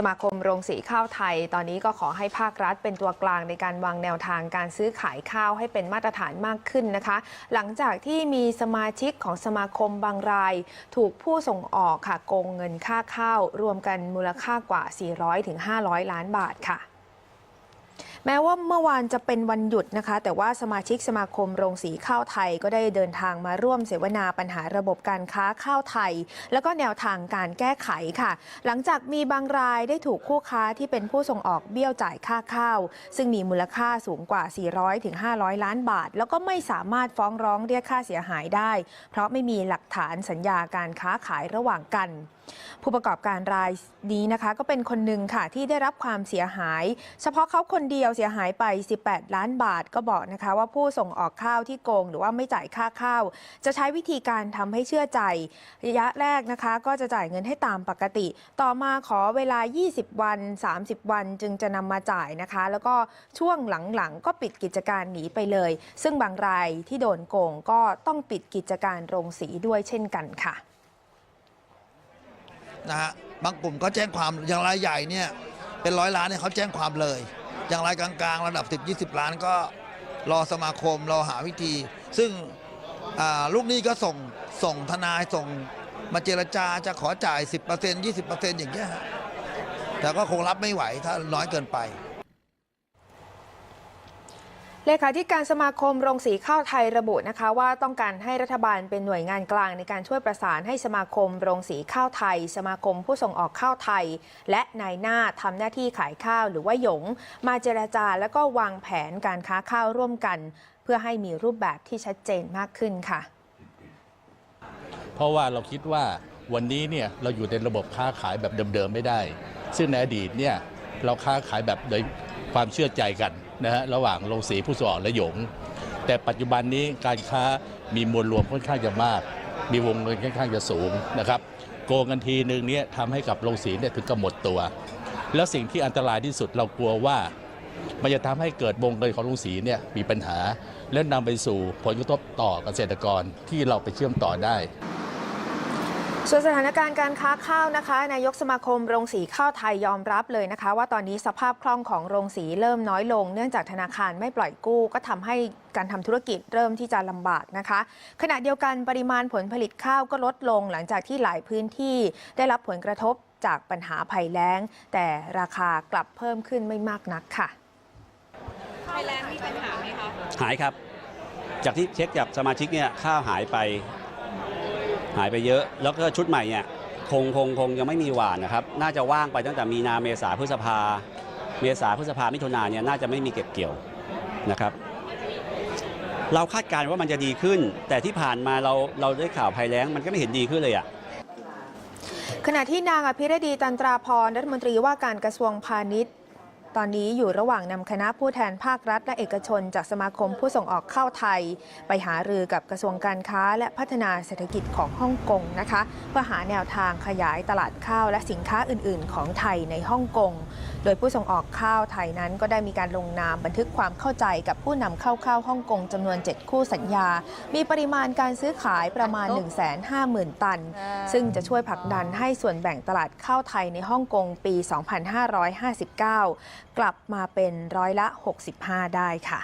สมาคมโรงสีข้าวไทย ตอนนี้ก็ขอให้ภาครัฐเป็นตัวกลางในการวางแนวทางการซื้อขายข้าวให้เป็นมาตรฐานมากขึ้นนะคะ หลังจากที่มีสมาชิกของสมาคมบางราย ถูกผู้ส่งออกค่ะโกงเงินค่าข้าว รวมกันมูลค่ากว่า 400-500 ล้านบาทค่ะ แม้ว่าเมื่อวานจะเป็นวันหยุดนะคะ แต่ว่าสมาชิกสมาคมโรงสีข้าวไทยก็ได้เดินทางมาร่วมเสวนาปัญหาระบบการค้าข้าวไทย แล้วก็แนวทางการแก้ไขค่ะ หลังจากมีบางรายได้ถูกคู่ค้าที่เป็นผู้ส่งออกเบี้ยวจ่ายค่าข้าว ซึ่งมีมูลค่าสูงกว่า 400ถึง500 ล้านบาท แล้วก็ไม่สามารถฟ้องร้องเรียกค่าเสียหายได้ เพราะไม่มีหลักฐานสัญญาการค้าขายระหว่างกันผู้ประกอบการรายนี้นะคะ ก็เป็นคนหนึ่งค่ะที่ได้รับความเสียหาย เฉพาะเขาคนเดียวเสียหายไป 18 ล้านบาทก็บอกนะคะ ว่าผู้ส่งออกข้าวที่โกง หรือว่าไม่จ่ายค่าข้าว จะใช้วิธีการทำให้เชื่อใจ ระยะแรกนะคะ ก็จะจ่ายเงินให้ตามปกติ ต่อมาขอเวลา 20 วัน 30 วันจึงจะนำมาจ่ายนะคะ แล้วก็ช่วงหลังๆ ก็ปิดกิจการหนีไปเลย ซึ่งบางรายที่โดนโกงก็ต้องปิดกิจการโรงสีด้วยเช่นกันค่ะ นะฮะบางกลุ่มก็แจ้งความอย่างรายใหญ่เนี่ยเป็นร้อยล้านเนี่ยเขาแจ้งความเลย อย่างรายกลางๆ ระดับ 10 20 ล้านก็รอสมาคมรอหาวิธี ซึ่งลูกหนี้ก็ส่งส่งทนายส่งมาเจรจาจะขอจ่าย 10% 20%อย่างเงี้ยแต่ก็คงรับไม่ไหวถ้าน้อยเกินไป เลขาธิการสมาคมโรงสีข้าวไทยระบุนะคะว่าต้องการให้รัฐบาลเป็นหน่วยงานกลางในการช่วยประสานให้สมาคมโรงสีข้าวไทย สมาคมผู้ส่งออกข้าวไทย และนายหน้าทำหน้าที่ขายข้าวหรือว่าหยง มาเจราจาแล้วก็วางแผนการค้าข้าวร่วมกัน เพื่อให้มีรูปแบบที่ชัดเจนมากขึ้นค่ะ เพราะว่าเราคิดว่าวันนี้เนี่ยเราอยู่ในระบบค้าขายแบบเดิมๆไม่ได้ ซึ่งในอดีตเนี่ยเราค้าขายแบบโดยความเชื่อใจกัน นะฮะระหว่างโรงสีผู้ส่งออกและหยง แต่ปัจจุบันนี้การค้ามีมวลรวมค่อนข้างจะมาก มีวงเงินค่อนข้างจะสูงนะครับโกงกันทีหนึ่งเนี่ยทำให้กับโรงสีเนี่ยถึงกับหมดตัว แล้วสิ่งที่อันตรายที่สุดเรากลัวว่า มันจะทำให้เกิดวงเงินของโรงสีเนี่ยมีปัญหา และนำไปสู่ผลกระทบต่อเกษตรกรที่เราไปเชื่อมต่อได้ ส่วนสถานการณ์การค้าข้าวนะคะ นายกสมาคมโรงสีข้าวไทยยอมรับเลยนะคะ ว่าตอนนี้สภาพคล่องของโรงสีเริ่มน้อยลง เนื่องจากธนาคารไม่ปล่อยกู้ ก็ทำให้การทำธุรกิจเริ่มที่จะลำบากนะคะ ขณะเดียวกันปริมาณผลผลิตข้าวก็ลดลง หลังจากที่หลายพื้นที่ได้รับผลกระทบจากปัญหาภัยแล้ง แต่ราคากลับเพิ่มขึ้นไม่มากนักค่ะไทยแลนด์มีปัญหาไหมคะหายครับ จากที่เช็คจากสมาชิกเนี่ยข้าวหายไป หายไปเยอะ แล้วก็ชุดใหม่เนี่ยคงคงคงยังไม่มีหวานนะครับ น่าจะว่างไปตั้งแต่มีนาเมษาพฤษภา เมษาพฤษภามิถุนาเนี่ยน่าจะไม่มีเก็บเกี่ยวนะครับ เราคาดการณ์ว่ามันจะดีขึ้น แต่ที่ผ่านมาเราเราได้ข่าวภัยแล้งมันก็ไม่เห็นดีขึ้นเลยอะขณะที่นางอภิรดีตันตราพรรัฐมนตรีว่าการกระทรวงพาณิชย์ ตอนนี้อยู่ระหว่างนำคณะผู้แทนภาครัฐและเอกชน จากสมาคมผู้ส่งออกข้าวไทย ไปหารือกับกระทรวงการค้า และพัฒนาเศรษฐกิจของฮ่องกงนะคะเพื่อหาแนวทางขยายตลาดข้าวและสินค้าอื่น ๆ ของไทยในฮ่องกง โดยผู้ส่งออกข้าวไทยนั้นก็ได้มีการลงนามบันทึกความเข้าใจกับผู้นำเข้าข้าวฮ่องกงจำนวน 7 คู่สัญญา มีปริมาณการซื้อขายประมาณ 150,000 ตัน ซึ่งจะช่วยผลักดันให้ส่วนแบ่งตลาดข้าวไทยในฮ่องกงปี 2559กลับมาเป็นร้อยละ 65 ได้ค่ะ